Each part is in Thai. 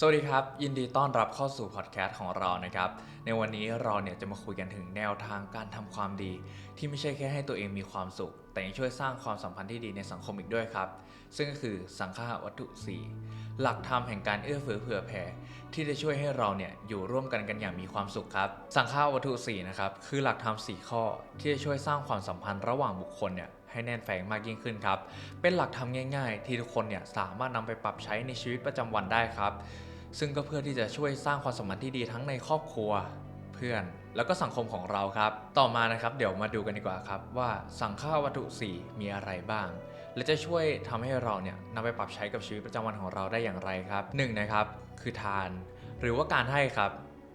สวัสดีครับ ยินดีต้อนรับเข้าสู่พอดแคสต์ของเรานะครับ ในวันนี้เราเนี่ยจะมาคุยกันถึงแนวทางการทำความดี ที่ไม่ใช่แค่ให้ตัวเองมีความสุข แต่ยังช่วยสร้างความสัมพันธ์ที่ดีในสังคมอีกด้วยครับ ซึ่งก็คือสังฆาวัตถุ 4 หลักธรรมแห่งการเอื้อเฟื้อเผื่อแผ่ ที่จะช่วยให้เราเนี่ยอยู่ร่วมกันกันอย่างมีความสุขครับ สังฆาวัตถุ4นะครับคือหลักธรรม4ข้อ ที่จะช่วยสร้างความสัมพันธ์ระหว่างบุคคลเนี่ยให้แน่นแฟ้งมากยิ่งขึ้นครับ เป็นหลักธรรมง่าย ๆ ที่ทุกคนเนี่ยสามารถนำไปปรับใช้ในชีวิตประจำวันได้ครับ ซึ่งก็เพื่อที่จะช่วยสร้างความสัมพันธ์ที่ดีทั้งในครอบครัวเพื่อน แล้วก็สังคมของเราครับ ต่อมานะครับเดี๋ยวมาดูกันดีกว่าครับว่าสังฆาวัตถุ 4 มีอะไรบ้าง และจะช่วยทำให้เราเนี่ยนำไปปรับใช้กับชีวิตประจำวันของเราได้อย่างไรครับหนึ่งนะครับคือทาน หรือว่าการให้ครับ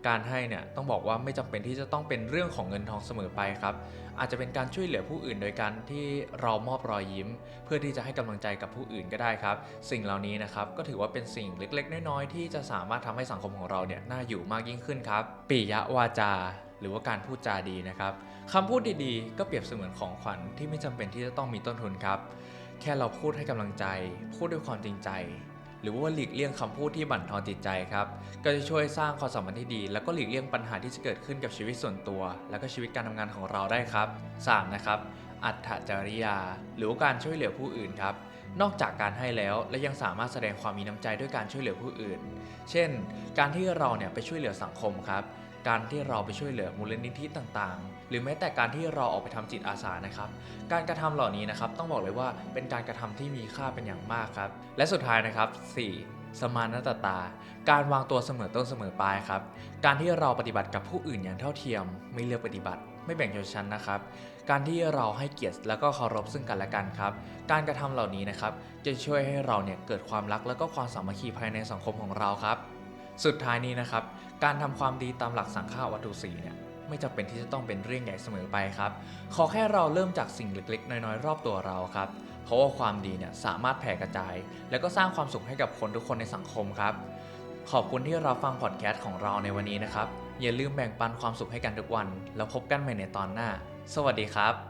การให้เนี่ยต้องบอกว่าไม่จำเป็นที่จะต้องเป็นเรื่องของเงินทองเสมอไปครับ อาจจะเป็นการช่วยเหลือผู้อื่นโดยการที่เรามอบรอยยิ้ม เพื่อที่จะให้กำลังใจกับผู้อื่นก็ได้ครับ สิ่งเหล่านี้นะครับก็ถือว่าเป็นสิ่งเล็กๆ น้อยๆที่จะสามารถทำให้สังคมของเราเนี่ยน่าอยู่มากยิ่งขึ้นครับปิยวาจาหรือว่าการพูดจาดีนะครับคำพูดดีๆ ก็เปรียบเสมือนของขวัญที่ไม่จำเป็นที่จะต้องมีต้นทุนครับ แค่เราพูดให้กำลังใจ พูดด้วยความจริงใจ หรือว่าหลีกเลี่ยงคำพูดที่บั่นทอนจิตใจครับ ก็จะช่วยสร้างความสัมพันธ์ที่ดี แล้วก็หลีกเลี่ยงปัญหาที่จะเกิดขึ้นกับชีวิตส่วนตัว แล้วก็ชีวิตการทำงานของเราได้ครับ 3. นะครับอัตจริยา หรือว่าการช่วยเหลือผู้อื่นครับ นอกจากการให้แล้วและยังสามารถแสดงความมีน้ำใจด้วยการช่วยเหลือผู้อื่น เช่น การที่เราเนี่ยไปช่วยเหลือสังคมครับ การที่เราไปช่วยเหลือมูลนิธิต่างๆ หรือแม้แต่การที่เราออกไปทำจิตอาสานะครับ การกระทำเหล่านี้นะครับต้องบอกเลยว่าเป็นการกระทำที่มีค่าเป็นอย่างมากครับ และสุดท้ายนะครับ 4. สมานตตา การวางตัวเสมอต้นเสมอปลายครับ การที่เราปฏิบัติกับผู้อื่นอย่างเท่าเทียม ไม่เลือกปฏิบัติไม่แบ่งชนชั้นนะครับ การที่เราให้เกียรติแล้วก็เคารพซึ่งกันและกันครับ การกระทำเหล่านี้นะครับจะช่วยให้เราเนี่ยเกิดความรักแล้วก็ความสามัคคีภายในสังคมของเราครับ สุดท้ายนี้นะครับ การทำความดีตามหลักสังฆาวัตถุสีเนี่ยไม่จำเป็นที่จะต้องเป็นเรื่องใหญ่เสมอไปครับ ขอแค่เราเริ่มจากสิ่งเล็กๆ น้อยๆ รอบตัวเราครับ เพราะว่าความดีเนี่ยสามารถแผ่กระจาย แล้วก็สร้างความสุขให้กับคนทุกคนในสังคมครับ ขอบคุณที่รับฟังพอดแคสต์ของเราในวันนี้นะครับ อย่าลืมแบ่งปันความสุขให้กันทุกวัน แล้วพบกันใหม่ในตอนหน้า สวัสดีครับ